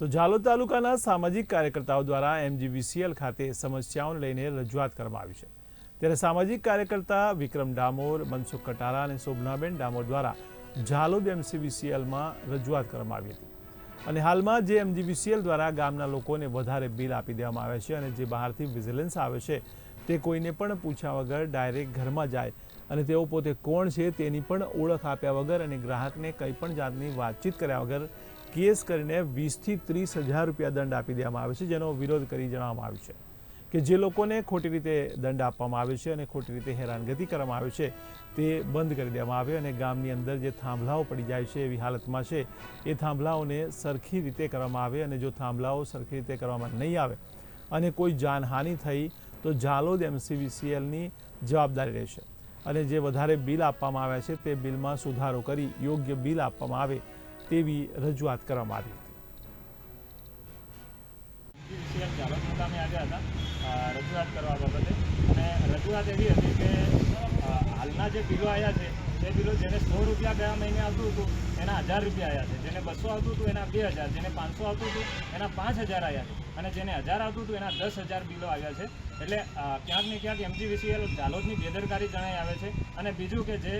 તો ઝાલોદ તાલુકાના સામાજિક કાર્યકર્તાઓ દ્વારા એમજીવીસીએલ ખાતે સમસ્યાઓને લઈને રજૂઆત કરવામાં આવી છે. ત્યારે સામાજિક કાર્યકર્તા વિક્રમ ડામોર, મનસુખ કટારા અને શોભનાબેન ડામોર દ્વારા ઝાલોદ એમસીવીસીએલમાં રજૂઆત કરવામાં આવી હતી. અને હાલમાં જે એમજીવીસીએલ દ્વારા ગામના લોકોને વધારે બિલ આપી દેવામાં આવે છે અને જે બહારથી વિજિલન્સ આવે છે, તે કોઈને પણ પૂછ્યા વગર ડાયરેક્ટ ઘરમાં જાય અને તેઓ પોતે કોણ છે તેની પણ ઓળખ આપ્યા વગર અને ગ્રાહકને કંઈ પણ જાતની વાતચીત કર્યા વગર કેસ કરીને વીસથી ત્રીસ હજાર રૂપિયા દંડ આપી દેવામાં આવે છે, જેનો વિરોધ કરી જણાવવામાં આવ્યું છે કે જે લોકોને ખોટી રીતે દંડ આપવામાં આવે છે અને ખોટી રીતે હેરાનગતિ કરવામાં આવે છે, તે બંધ કરી દેવામાં આવે અને ગામની અંદર જે થાંભલાઓ પડી જાય છે એવી હાલતમાં છે, એ થાંભલાઓને સરખી રીતે કરવામાં આવે અને જો થાંભલાઓ સરખી રીતે કરવામાં નહીં આવે અને કોઈ જાનહાનિ થઈ, તો ઝાલોદ એમસીવીસીએલની જવાબદારી રહેશે અને જે વધારે બિલ આપવામાં આવ્યા છે, તે બિલમાં સુધારો કરી યોગ્ય બિલ આપવામાં આવે તેવી રજૂઆત કરવામાં આવી હતી. ઝાલોદ મુકામે આવ્યા હતા રજૂઆત કરવા બાબતે. અને રજૂઆત એવી હતી કે હાલના જે બિલો આવ્યા છે તે બિલો જેને સો રૂપિયા ગયા મહિને આવતું હતું, એના હજાર રૂપિયા આવ્યા છે. જેને બસો આવતું હતું, એના બે હજાર. જેને પાંચસો આવતું હતું, એના પાંચ હજાર આવ્યા છે. અને જેને હજાર આવતું હતું, એના દસ હજાર બિલો આવ્યા છે. એટલે ક્યાંક ને ક્યાંક એમજીવીસીએલ જાલોદની બેદરકારી જણાઈ આવે છે. અને બીજું કે જે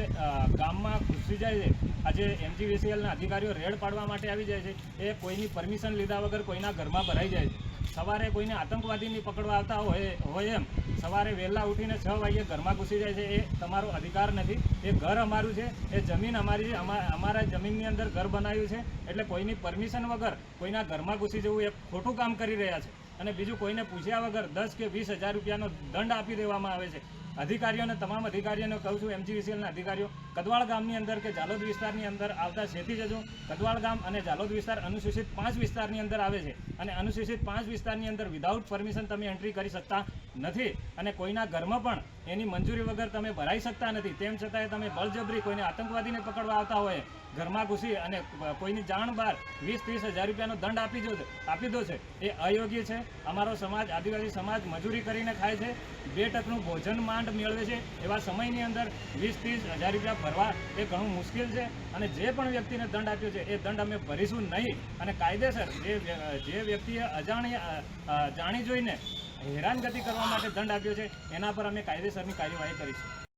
ગામમાં જાય છે. આજે એમજીવીસીએલના અધિકારીઓ રેડ પાડવા માટે આવી જાય છે. એ કોઈની પરમિશન લીધા વગર કોઈના ઘરમાં ભરાઈ જાય છે. સવારે કોઈને આતંકવાદીની પકડવા આવતા હોય હોય એમ, સવારે વહેલા ઉઠીને છ વાગ્યે ઘરમાં ઘૂસી જાય છે. એ તમારો અધિકાર નથી. એ ઘર અમારું છે. એ જમીન અમારી છે. અમા- અમારા જમીનની અંદર ઘર બનાવ્યું છે. એટલે કોઈની પરમિશન વગર કોઈના ઘરમાં ઘૂસી જવું એ ખોટું કામ કરી રહ્યા છે. અને બીજું કોઈને પૂછ્યા વગર દસ કે વીસ હજાર રૂપિયાનો દંડ આપી દેવામાં આવે છે. અધિકારીઓને તમામ અધિકારીઓને કહું છું એમજીવીસીએલના અધિકારીઓ, કદવાળ ગામની અંદર કે જાલોદ વિસ્તારની અંદર આવતા શેથી જજો, કદવાળ ગામ અને જાલોદ વિસ્તાર અનુસૂચિત પાંચ વિસ્તારની અંદર આવે છે અને અનુસૂચિત પાંચ વિસ્તારની અંદર વિધાઉટ પરમિશન તમે એન્ટ્રી કરી શકતા નથી અને કોઈના ઘરમાં પણ એની મંજૂરી વગર તમે ભરાઈ શકતા નથી. તેમ છતાંય તમે બળજબરી કોઈને આતંકવાદીને પકડવા આવતા હોય, ઘરમાં ઘૂસી અને કોઈની જાણ બહાર વીસ, ત્રીસ હજાર રૂપિયાનો દંડ આપી દો આપી દો છે, એ અયોગ્ય છે. અમારો સમાજ, આદિવાસી સમાજ મજૂરી કરીને ખાય છે. બે ટકનું ભોજન માંડ મેળવે છે, એવા સમયની અંદર વીસ, ત્રીસ હજાર રૂપિયા ભરવા એ ઘણું મુશ્કેલ છે. અને જે પણ વ્યક્તિને દંડ આપ્યો છે, એ દંડ અમે ભરીશું નહીં. અને કાયદેસર જે જે વ્યક્તિએ અજાણી જાણી જોઈને હેરાનગતિ કરવા માટે દંડ આપ્યો છે, એના પર અમે કાયદેસરની કાર્યવાહી કરીશું.